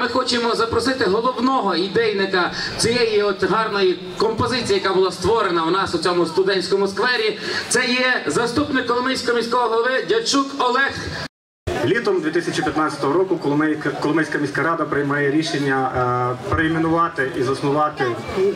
Ми хочемо запросити головного ідейника цієї от гарної композиції, яка була створена у нас у цьому студентському сквері. Це є заступник Коломийського міського голови Дячук Олег. Літом 2015 року Коломийська міська рада приймає рішення е, перейменувати і заснувати ну,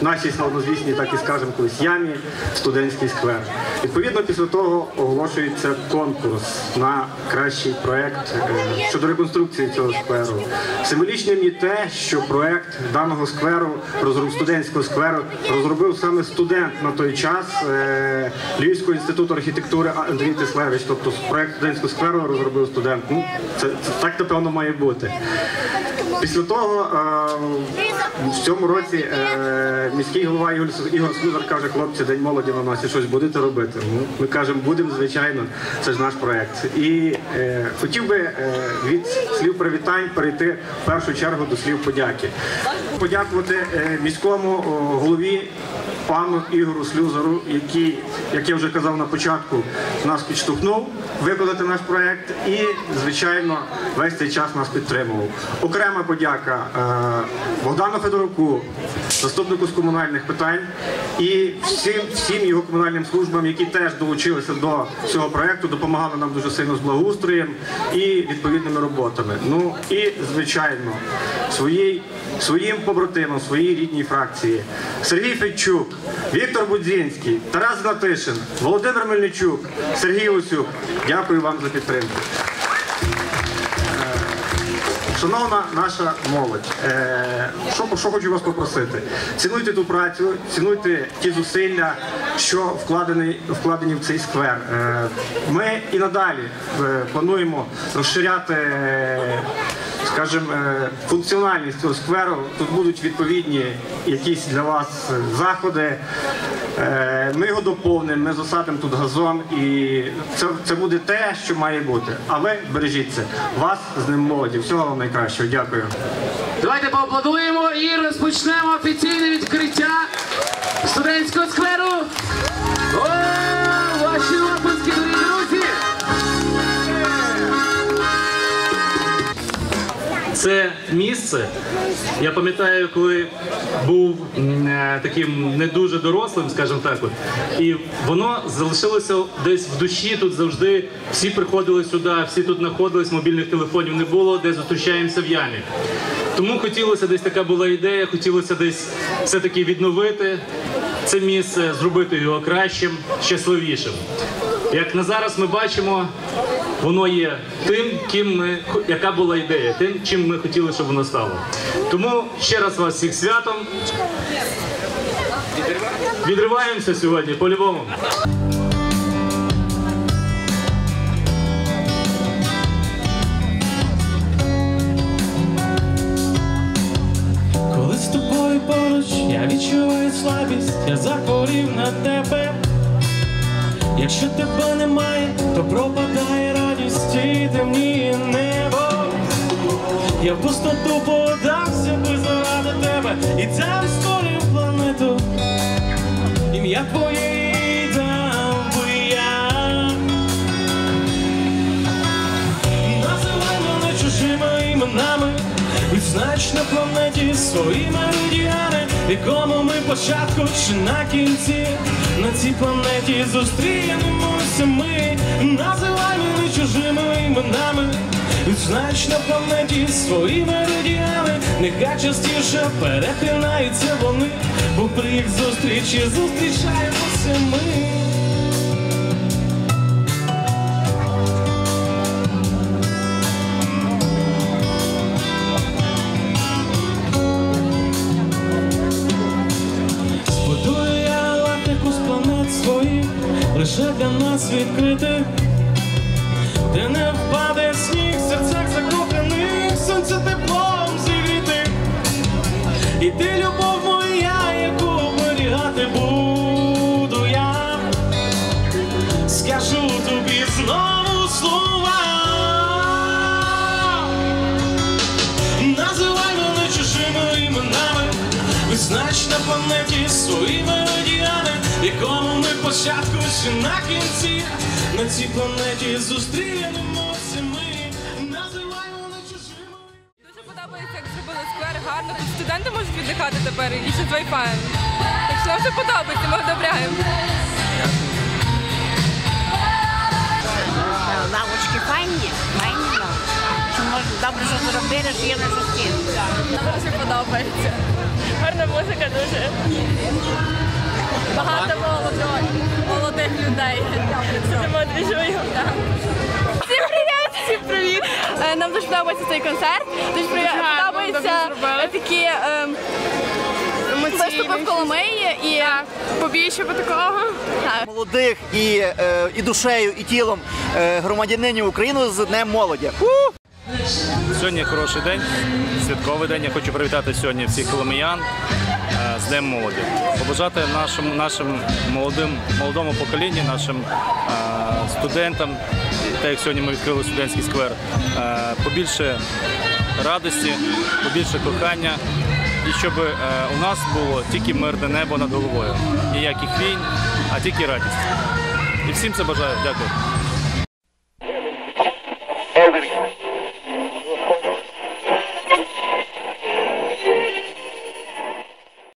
нашій славнозвісній, так і скажемо колись ямі студентський сквер. Відповідно, після того оголошується конкурс на кращий проект е, щодо реконструкції цього скверу. Символічним є те, що проект даного скверу, студентського скверу, розробив саме студент на той час е, Львівського інституту архітектури Андрій Тислевич. Тобто проект студентського скверу розробив студент. Ну, це, це так напевно має бути. Після того е, в цьому році е, міський голова Ігор, Слюзар каже, хлопці, день молоді на носі, щось будете робити. Ну, ми кажемо, будемо, звичайно, це ж наш проект. І е, хотів би е, від слів привітань перейти в першу чергу до слів подяки. Подякувати е, міському голові пану Ігору Слюзару, який, як я вже казав на початку, нас підштовхнув виконати наш проект і, звичайно, весь цей час нас підтримував. Окрема подяка е, Богдану Федоруку, заступнику з комунальних питань, і всім, всім його комунальним службам, які теж долучилися до цього проекту, допомагали нам дуже сильно з благоустроєм і відповідними роботами. Ну і звичайно, своїй, своїм побратимам, своїй рідній фракції Сергій Федчук, Віктор Будзінський, Тарас Гнатишин, Володимир Мельничук, Сергій Усюк. Дякую вам за підтримку. Шановна наша молодь, е, що, що хочу вас попросити? Цінуйте ту працю, цінуйте ті зусилля, що вкладені, вкладені в цей сквер. Е, ми і надалі е, плануємо розширяти, скажімо, е, функціональність цього скверу. Тут будуть відповідні якісь для вас заходи. Е, Ми його доповнимо, ми засадимо тут газон, і це, це буде те, що має бути. А ви бережіться. Вас з ним молоді. Всього вам найкращого. Дякую. Давайте поаплодуємо і розпочнемо офіційне Це місце. Я пам'ятаю, коли був е, таким не дуже дорослим, скажімо так, от, і воно залишилося десь в душі. Тут завжди всі приходили сюди, всі тут знаходились, мобільних телефонів не було, де зустрічаємося в ямі. Тому хотілося десь така була ідея, хотілося десь все-таки відновити це місце, зробити його кращим, щасливішим. Як на зараз ми бачимо, воно є тим, ким ми яка була ідея, тим, чим ми хотіли, щоб воно стало. Тому ще раз вас всіх святом. Відриваємося сьогодні по-любому. Коли з тобою поруч я відчуваю слабість, я захворів на тебе. Якщо тебе немає, то пропадає радість і темніє небо. Я в пустоту подався би заради тебе, і там створив планету. Ім'я твоє дав би я. Називай чужими іменами, відзнач на планеті свої меридіани, в якому ми початку чи на кінці. На цій планеті зустрінемося ми, називай мене чужими іменами, відзнач на планеті свої меридіани, нехай частіше перетинаються вони, бо при їх зустрічі зустрічаємося лише для нас відкритих, де не впаде сніг, в серцях закоханих, сонце теплом зігріти. І ти любов моя, яку оберігати буду я, скажу тобі знову слова. Називай мене чужими іменами, визнач чи на кінці на цій планеті зустрінемося ми, називаємо не чужими. Дуже подобається, як зробили сквер гарно. Тут студенти можуть віддихати тепер і ще з Wi-Fi. Так що нам все подобається, ми одобряємо. Лавочки файні, файні лавочки. Що може добре, що зробили, що є на житті. Нам дуже подобається. Гарна музика дуже. Багато молодої, молодих людей. Сидимо, двіжуємо. Всім привіт! Всім привіт! Е, Нам дуже подобається цей концерт. Дуже подобається такі ем, виступи в Коломиї і побільше такого. Так. молодих і, е, і душею, і тілом е, громадянинів України з Днем молоді. Сьогодні хороший день, святковий день. Я хочу привітати сьогодні всіх коломиян з Днем молоді. Побажати нашим, нашим молодим, молодому поколінню, нашим е, студентам, так як сьогодні ми відкрили студентський сквер, е, побільше радості, побільше кохання. І щоб е, у нас було тільки мирне небо над головою. Ніяких війн, а тільки радість. І всім це бажаю. Дякую.